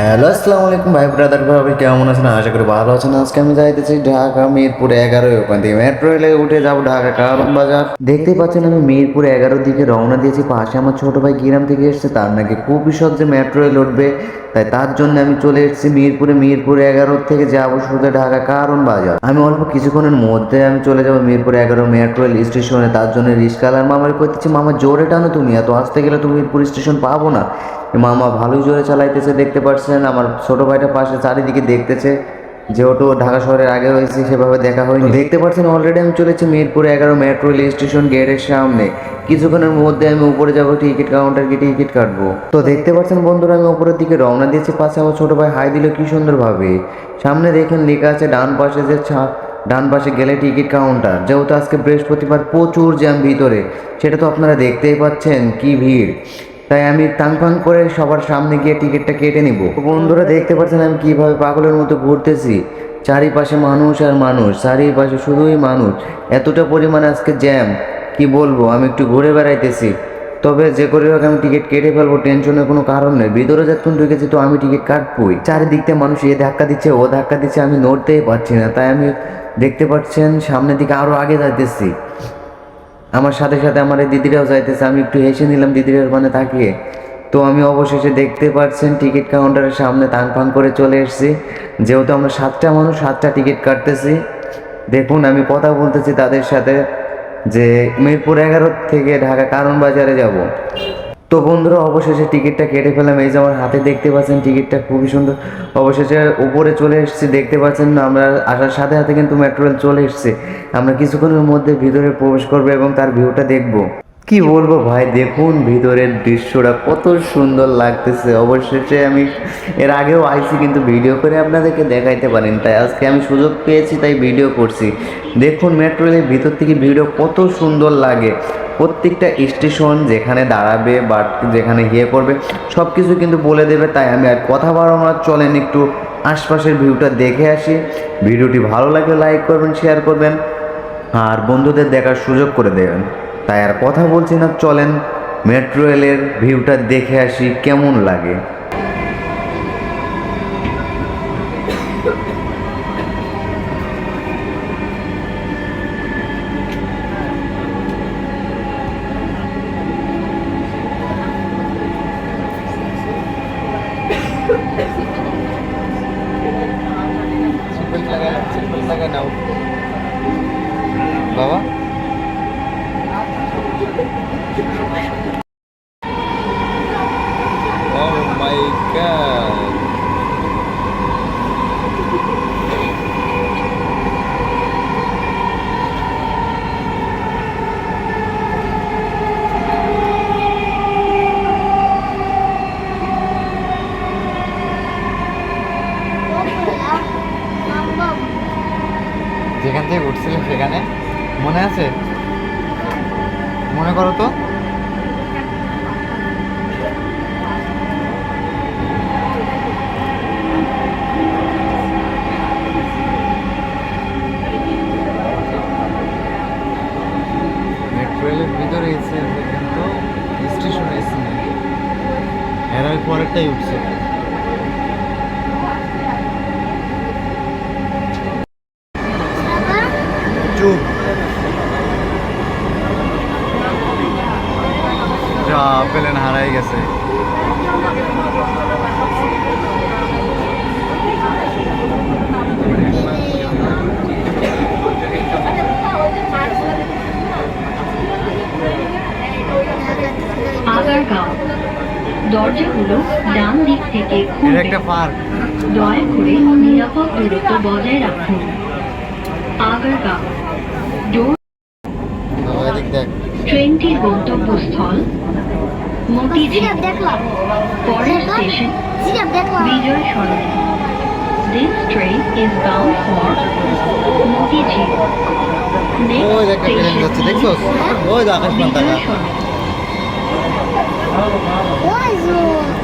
Hello আসসালামু আলাইকুম ভাই ব্রাদার ভাই কেমন আছেন? আশা করি ভালো আছেন। আজকে আমি যাইতেছি ঢাকা মিরপুর এগারো ওখান থেকে মেট্রো রেলে উঠে যাব ঢাকা কারণ বাজার। দেখতেই পাচ্ছেন আমি মিরপুর এগারোর দিকে রওনা দিয়েছি। পাশে আমার ছোট ভাই গ্রাম থেকে এসেছে। তার নাকি খুবই সহজে মেট্রো রেল উঠবে তাই তার জন্য আমি চলে এসেছি মিরপুরে। মিরপুর এগারো থেকে যাব সোজা ঢাকা কারণ বাজার। আমি অল্প কিছুক্ষণের মধ্যে আমি চলে যাব মিরপুর এগারো মেট্রো রেল স্টেশনে। তার জন্য রিস্কালার মামার করতেছি। মামা, জোরে টানো তুমি। এত আসতে গেলে তো মিরপুর স্টেশন পাবো না। মামা ভালোই জোরে চালাইতেছে দেখতে পাচ্ছেন আমার ছোট ভাইটা পাশে চারিদিকে দেখতেছে। যেহেতু ঢাকা শহরের আগে হয়েছে সেভাবে দেখা হয়নি। দেখতে পাচ্ছেন অলরেডি আমি চলেছি মিরপুর এগারো মেট্রো রেল স্টেশন গেটের সামনে। কিছুক্ষণের মধ্যে আমি উপরে যাব টিকিট কাউন্টার গিয়ে টিকিট কাটবো। তো দেখতে পাচ্ছেন বন্ধুরা আমি উপরের দিকে রওনা দিয়েছি পাশে আমার ছোট ভাই হাই দিল কি সুন্দরভাবে। সামনে দেখেন লেখা আছে ডান পাশে যে ছা- ডান পাশে গেলে টিকিট কাউন্টার। যেহেতু আজকে বৃহস্পতিবার প্রচুর জ্যাম ভিতরে সেটা তো আপনারা দেখতেই পাচ্ছেন কি ভিড়। তাই আমি টাং ফাং করে সবার সামনে গিয়ে টিকিটটা কেটে নিব। বন্ধুরা, দেখতে পাচ্ছেন আমি কীভাবে পাগলের মতো ঘুরতেছি। চারিপাশে মানুষ আর মানুষ, চারিপাশে শুধুই মানুষ। এতটা পরিমাণে আজকে জ্যাম কি বলব? আমি একটু ঘুরে বেড়াইতেছি। তবে যে করে হোক আমি টিকিট কেটে ফেলব, টেনশনের কোনো কারণ নেই। ভিতরে যতক্ষণ ঢুকেছি তো আমি টিকিট কাটবই। চারিদিক থেকে মানুষ এ ধাক্কা দিচ্ছে, ও ধাক্কা দিচ্ছে, আমি নড়তেই পারছি না। তাই আমি দেখতে পাচ্ছেন সামনের দিকে আরও আগে যাইতেছি। আমার সাথে সাথে আমার এই দিদিরাও যাইতেছে, আমি একটু হেসে নিলাম দিদিরার মানে তাকিয়ে। তো আমি অবশেষে দেখতে পাচ্ছেন টিকিট কাউন্টারের সামনে তাং ফাং করে চলে এসেছি। যেহেতু আমরা সাতটা মানুষ, সাতটা টিকিট কাটতেছি। দেখুন, আমি কথা বলতেছি তাদের সাথে যে মিরপুর এগারো থেকে ঢাকা কারণ বাজারে যাব। তো বন্ধুরা, অবশেষে টিকিটটা কেটে ফেলাম এই যে আমার হাতে দেখতে পাচ্ছেন, টিকিটটা খুবই সুন্দর। অবশেষে উপরে চলে এসেছি, দেখতে পাচ্ছেন না, আমরা আসার সাথে সাথে কিন্তু মেট্রো রেল চলে এসেছে। আমরা কিছুক্ষণের মধ্যে ভিতরে প্রবেশ করব এবং তার ভিউটা দেখব। কি বলব ভাই, দেখুন ভিতরের দৃশ্যটা কত সুন্দর লাগতেছে। অবশেষে আমি এর আগেও আইছি, কিন্তু ভিডিও করে আপনাদেরকে দেখাইতে পারেন। তাই আজকে আমি সুযোগ পেয়েছি, তাই ভিডিও করছি। দেখুন মেট্রো রেলের ভিতর থেকে ভিডিও কত সুন্দর লাগে। প্রত্যেকটা স্টেশন যেখানে দাঁড়াবে বা যেখানে গিয়ে করবে সব কিছু কিন্তু বলে দেবে। তাই আমি আর কথা বাড়ানোর চলেন একটু আশপাশের ভিউটা দেখে আসি। ভিডিওটি ভালো লাগলে লাইক করবেন শেয়ার করবেন, আর বন্ধুদের দেখার সুযোগ করে দেবেন। তাই আর কথা বলছি না। চলেন মেট্রো রেলের ভিউটা দেখে আসি, কেমন লাগে। বাবা যেখান থেকে উঠছিলে সেখানে? মনে আছে? মনে করো তো। ভিতরে এসে কিন্তু স্টেশনে এসে এরা পরেরটাই উঠছে। চুপ যা প্লেন হারাই গেছে আগারগাঁও দরজাগুলো ডান দিক থেকে এটা খুলবে একটা পার্ক দয়া করে নিরাপদ দূরত্ব বজায় রাখুন আগারগাঁও ট্রেনটির গন্তব্যস্থল মতিঝিল দেখলাম পরের station Bijoy This train is bound for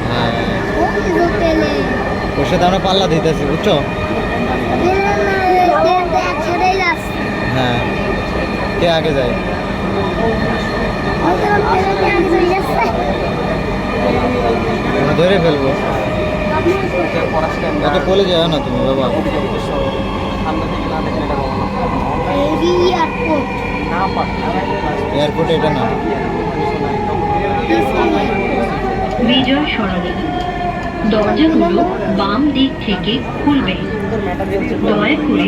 হ্যাঁ ওর সাথে আমরা পাল্লা দিতেছি বুঝছ হ্যাঁ কে আগে যায় ওই জন্য পেলে আগে চলে যাচ্ছে আমরা ধরে ফেলব। বাবা এটা বলে যাও না তুমি বাবা। এয়ারপোর্ট এয়ারপোর্টে এটা না। বিজয় সরণি। দরজাগুলো বাম দিক থেকে খুলবে। দয়া করে